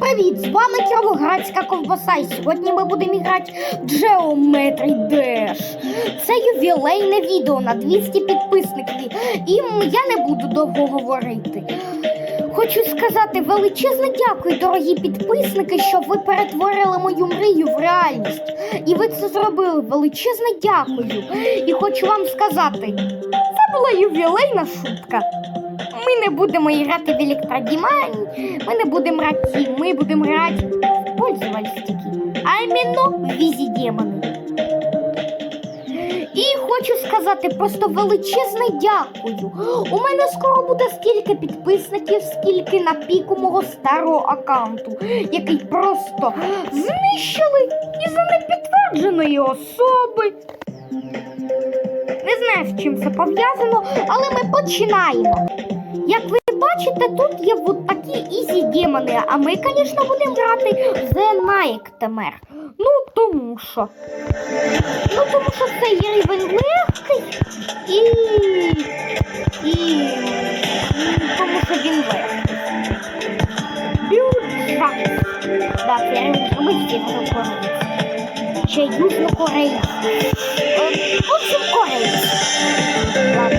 привіт! З вами Кіровоградська ковбаса. І сьогодні ми будемо грати в Geometry Dash. Це ювілейне відео на 200 підписників. І я не буду довго говорити. Хочу сказати величезне дякую, дорогі підписники, що ви перетворили мою мрію в реальність. І ви це зробили. Величезне дякую. І хочу вам сказати, це була ювілейна шутка. Ми не будемо грати в електродімані, ми не будемо грати, ми будемо грати в пользовальські, а іменно візі демони. І хочу сказати просто величезне дякую. У мене скоро буде стільки підписників, скільки на піку мого старого аккаунту, який просто знищили із-за непідтвердженої особи. Не знаю, з чим це пов'язано, але ми починаємо. Як ви бачите, тут є от такі ізі демони, а ми, звісно, будемо грати в The Nightmare. Ну, тому що. Ну, тому що цей рівень легкий і. і. тому що він легкий. Це рівень зробив сєвєрокореєць. Чи южнокореєць. Е, В общем, кореєць. Ладно.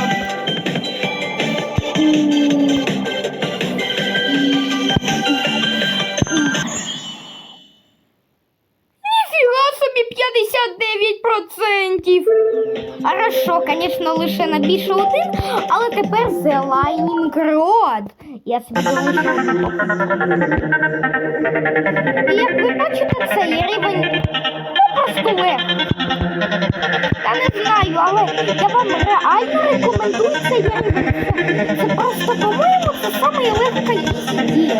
59%. Хорошо, звісно, лише на більше один, але тепер The Lightning Rod. Я собі. І як ви бачите, цей рівень ну, просто легкий. Я не знаю, але я вам реально рекомендую цей рівень. Це, це просто, по-моєму, це самий легкий ізі.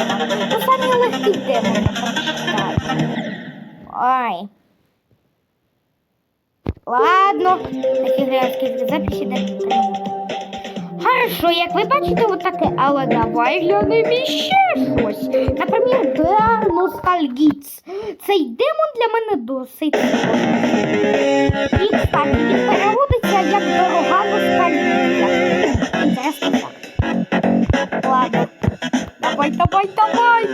Ну, самий легкий демон. Ой. Ладно, такі грязкі записи де Хорошо, як ви бачите, от таке, але давай глянемо іще щось. Наприклад, Деар Ностальгіц. Цей демон для мене досить. І, кстати, він переводиться як дорога ностальгія. Інтересний факт. Ладно. Давай, давай, давай.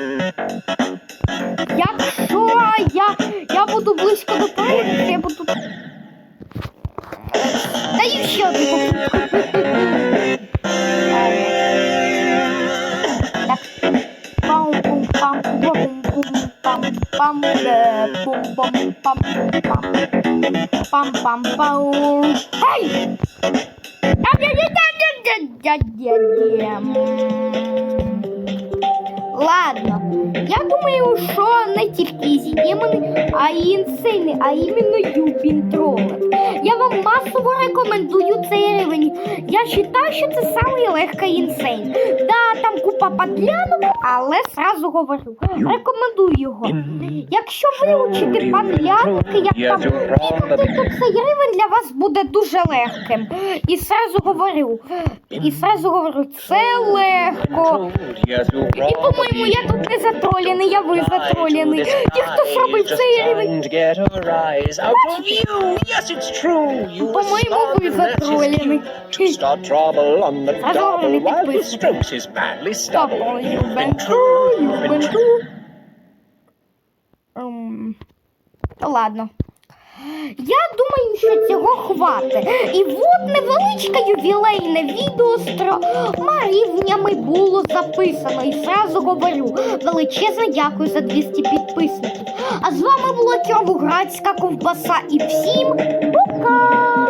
Якщо я, я буду близько до перегляду, я буду. Даю ще одну попитку. Так. Пам-пум-пам, пум-пум-пам, пам, е, пум-пам-пам, пам. Пам-пам-пау. Ай! Ладно, Я думаю, що не тільки ізі демони, а й інсейни, а іменно Юпін Тролет. Я вам масово рекомендую цей рівень. Я вважаю, що це самий легкий інсейн. Да, там купа подлянок, але сразу говорю, рекомендую його. Якщо вивчити подлянки, як там бігати, то цей рівень для вас буде дуже легким. І сразу говорю, і сразу говорю, це легко. І, по-моєму, я тут не затроліний, я ви затроліний. Ті, хто зробив цей рівень. По-моєму, ви затроліний. Затроліний підписник. Тобто, Ювенту, Ювенту. Ем, Ладно. Я думаю, що цього хватить. І от невеличке ювілейне відео з трьома рівнями було записано. І зразу говорю, величезне дякую за 200 підписників. А з вами була Кіровоградська ковбаса і всім пока!